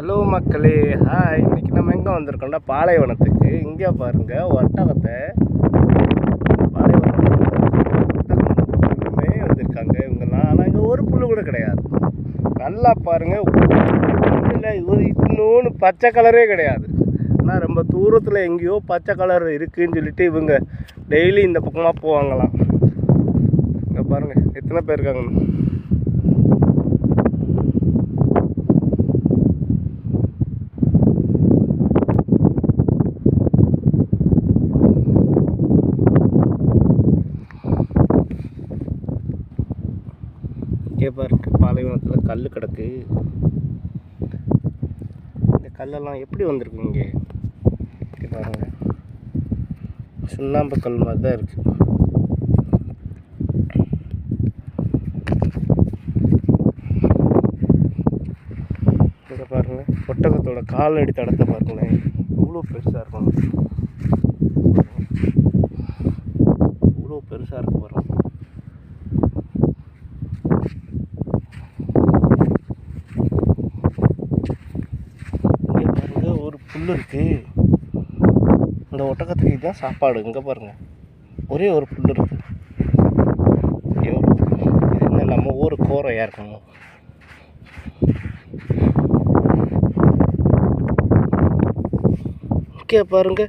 Hello மக்களே hi இன்னைக்கு நம்ம எங்கே வந்திருக்கோம்னா பாலைவனத்துக்கு. இங்கே பாருங்கள் ஒட்டகத்தை பாலைவனமே வந்திருக்காங்க. இவங்கெல்லாம் ஆனால் இங்கே ஒரு புல் கூட கிடையாது. நல்லா பாருங்கள் இல்லை ஒரு இன்னொன்று பச்சை கலரே கிடையாது. ஆனால் ரொம்ப தூரத்தில் எங்கேயோ பச்சை கலர் இருக்குதுன்னு சொல்லிட்டு இவங்க டெய்லி இந்த பக்கமாக போவாங்களாம். இங்கே பாருங்கள் எத்தனை பேர் இருக்காங்க? இங்கே பாருங்க பாலைவனத்தில் கல் கிடக்கு. இந்த கல்லெல்லாம் எப்படி வந்திருக்கு இங்கே? இங்கே பாருங்க. சுண்ணாம்பு கல் மாதிரி தான் இருக்குது இங்கே பாருங்க ஒட்டகத்தோட காலடி தடத்தை பாருங்களேன். இவ்வளோ பெருசாக இருக்கும். இவ்வளோ பெருசாக இருக்கும் பாருங்க இங்கே பாருங்க ஒரு புல் இருக்குது இந்த ஒட்டகத்துக்கு இதுதான் சாப்பாடு. இங்கே பாருங்கள் ஒரே ஒரு புல் இருக்குது எவ்வளோ இது என்ன நம்ம ஊர் கோரையாக இருக்கணும். இங்கே பாருங்க.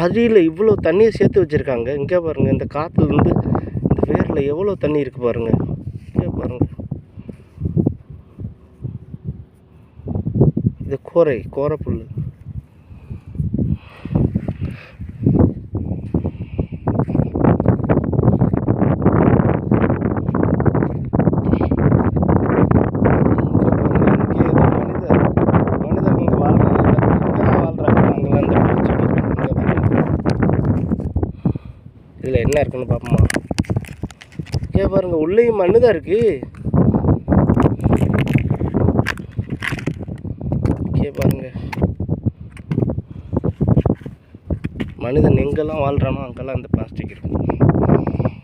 அரியில் இவ்வளோ தண்ணியை சேர்த்து வச்சுருக்காங்க. இங்கே பாருங்க இந்த காற்றுலேருந்து இந்த வேரில் எவ்வளோ தண்ணி இருக்குது பாருங்கள் இங்கே பாருங்க இது கோரை கோரை புல் இதில் என்ன இருக்குன்னு பார்ப்போமா? ஏ பாருங்க உள்ளேயும் மண்ணு தான் இருக்கு. இங்கே பாருங்க. மனிதன் எங்கெல்லாம் வாழ்கிறானோ அங்கெல்லாம் அந்த பிளாஸ்டிக் இருக்கும்.